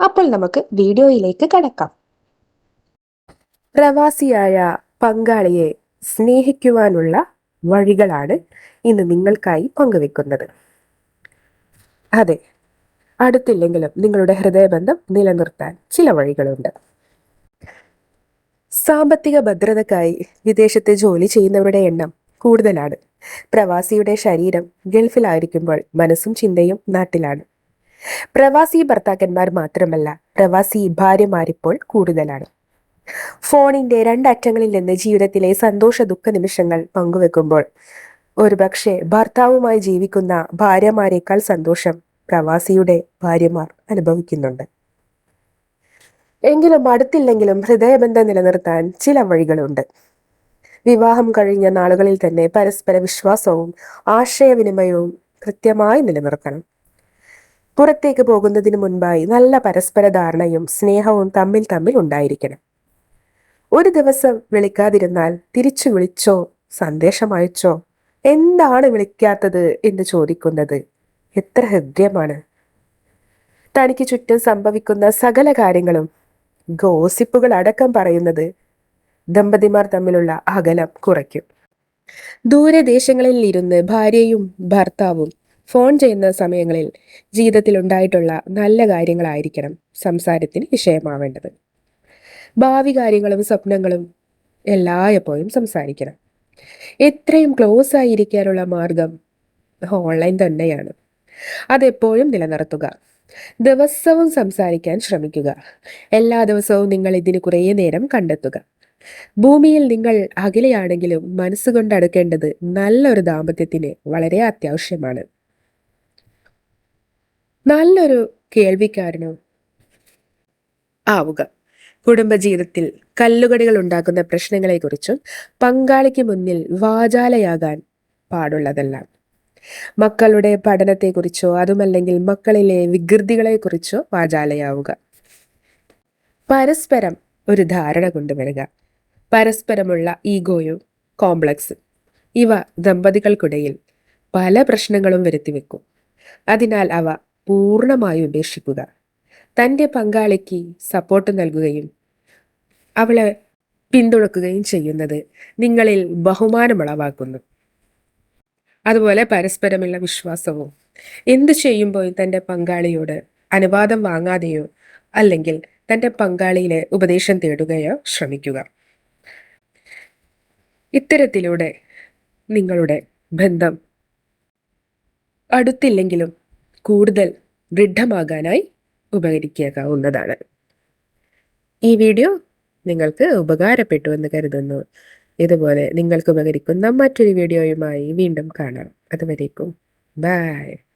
അപ്പോൾ നമുക്ക് വീഡിയോയിലേക്ക് കടക്കാം. പ്രവാസിയായ പങ്കാളിയെ സ്നേഹിക്കുവാനുള്ള വഴികളാണ് ഇന്ന് നിങ്ങൾക്കായി പങ്കുവെക്കുന്നത്. അതെ അടുത്തില്ലെങ്കിലും നിങ്ങളുടെ ഹൃദയബന്ധം നിലനിർത്താൻ ചില വഴികളുണ്ട്. സാമ്പത്തിക ഭദ്രതക്കായി വിദേശത്ത് ജോലി ചെയ്യുന്നവരുടെ എണ്ണം കൂടുതലാണ്. പ്രവാസിയുടെ ശരീരം ഗൾഫിലായിരിക്കുമ്പോൾ മനസ്സും ചിന്തയും നാട്ടിലാണ്. പ്രവാസി ഭർത്താക്കന്മാർ മാത്രമല്ല പ്രവാസി ഭാര്യമാരിപ്പോൾ കൂടുതലാണ്. ഫോണിന്റെ രണ്ടറ്റങ്ങളിൽ നിന്ന് ജീവിതത്തിലെ സന്തോഷ ദുഃഖ നിമിഷങ്ങൾ പങ്കുവെക്കുമ്പോൾ ഒരുപക്ഷെ ഭർത്താവുമായി ജീവിക്കുന്ന ഭാര്യമാരെക്കാൾ സന്തോഷം പ്രവാസിയുടെ ഭാര്യമാർ അനുഭവിക്കുന്നുണ്ട്. എങ്കിലും അടുത്തില്ലെങ്കിലും ഹൃദയബന്ധം നിലനിർത്താൻ ചില വഴികളുണ്ട്. വിവാഹം കഴിഞ്ഞ നാളുകളിൽ തന്നെ പരസ്പര വിശ്വാസവും ആശയവിനിമയവും കൃത്യമായി നിലനിർത്തണം. പുറത്തേക്ക് പോകുന്നതിന് മുൻപായി നല്ല പരസ്പര ധാരണയും സ്നേഹവും തമ്മിൽ തമ്മിൽ ഉണ്ടായിരിക്കണം. ഒരു ദിവസം വിളിക്കാതിരുന്നാൽ തിരിച്ചു വിളിച്ചോ സന്ദേശം അയച്ചോ എന്താണ് വിളിക്കാത്തത് എന്ന് ചോദിക്കുന്നത് എത്ര ഹൃദ്യമാണ്. തനിക്ക് ചുറ്റും സംഭവിക്കുന്ന സകല കാര്യങ്ങളും ഗോസിപ്പുകൾ അടക്കം പറയുന്നത് ദമ്പതിമാർ തമ്മിലുള്ള അകലം കുറയ്ക്കും. ദൂരദേശങ്ങളിൽ ഇരുന്ന് ഭാര്യയും ഭർത്താവും ഫോൺ ചെയ്യുന്ന സമയങ്ങളിൽ ജീവിതത്തിൽ ഉണ്ടായിട്ടുള്ള നല്ല കാര്യങ്ങളായിരിക്കണം സംസാരത്തിന് വിഷയമാവേണ്ടത്. ഭാവി കാര്യങ്ങളും സ്വപ്നങ്ങളും എല്ലായ്പ്പോഴും സംസാരിക്കണം. എത്രയും ക്ലോസ് ആയിരിക്കാനുള്ള മാർഗം ഓൺലൈൻ തന്നെയാണ്. അതെപ്പോഴും നിലനിർത്തുക. ദിവസവും സംസാരിക്കാൻ ശ്രമിക്കുക. എല്ലാ ദിവസവും നിങ്ങൾ ഇതിന് കുറേ നേരം കണ്ടെത്തുക. ഭൂമിയിൽ നിങ്ങൾ അകലെയാണെങ്കിലും മനസ്സുകൊണ്ട് അടുക്കേണ്ടത് നല്ലൊരു ദാമ്പത്യത്തിന് വളരെ അത്യാവശ്യമാണ്. നല്ലൊരു കേൾവിക്കാരനോ? ആവുക. കുടുംബജീവിതത്തിൽ കല്ലുകടികൾ ഉണ്ടാക്കുന്ന പ്രശ്നങ്ങളെക്കുറിച്ചും പങ്കാളിക്ക് മുന്നിൽ വാചാലയാകാൻ പാടുള്ളതല്ല. മക്കളുടെ പഠനത്തെക്കുറിച്ചോ അതുമല്ലെങ്കിൽ മക്കളിലെ വികൃതികളെക്കുറിച്ചോ വാചാലയാവുക. പരസ്പരം ഒരു ധാരണ കൊണ്ടുവരിക. പരസ്പരമുള്ള ഈഗോയും കോംപ്ലക്സ്. ഇവ ദമ്പതികൾക്കിടയിൽ പല പ്രശ്നങ്ങളും വരുത്തിവെക്കും. അതിനാൽ അവ പൂർണമായി ഉപേക്ഷിക്കുക. തന്റെ പങ്കാളിക്ക് സപ്പോർട്ട് നൽകുകയും അവളെ പിന്തുണക്കുകയും ചെയ്യുന്നത് നിങ്ങളിൽ ബഹുമാനമുളവാക്കുന്നു. അതുപോലെ പരസ്പരമുള്ള വിശ്വാസവും. എന്തു ചെയ്യുമ്പോഴും തന്റെ പങ്കാളിയോട് അനുവാദം വാങ്ങാതെയോ അല്ലെങ്കിൽ തന്റെ പങ്കാളിയിലെ ഉപദേശം തേടുകയോ ശ്രമിക്കുക. ഇത്തരത്തിലൂടെ നിങ്ങളുടെ ബന്ധം അടുത്തില്ലെങ്കിലും കൂടുതൽ ദൃഢമാകാനായി ഉപകരിക്കാവുന്നതാണ്. ഈ വീഡിയോ നിങ്ങൾക്ക് ഉപകാരപ്പെട്ടു എന്ന് കരുതുന്നു. ഇതുപോലെ നിങ്ങൾക്ക് ഉപകരിക്കുന്ന മറ്റൊരു വീഡിയോയുമായി വീണ്ടും കാണാം. അതുവരേക്കും ബൈ.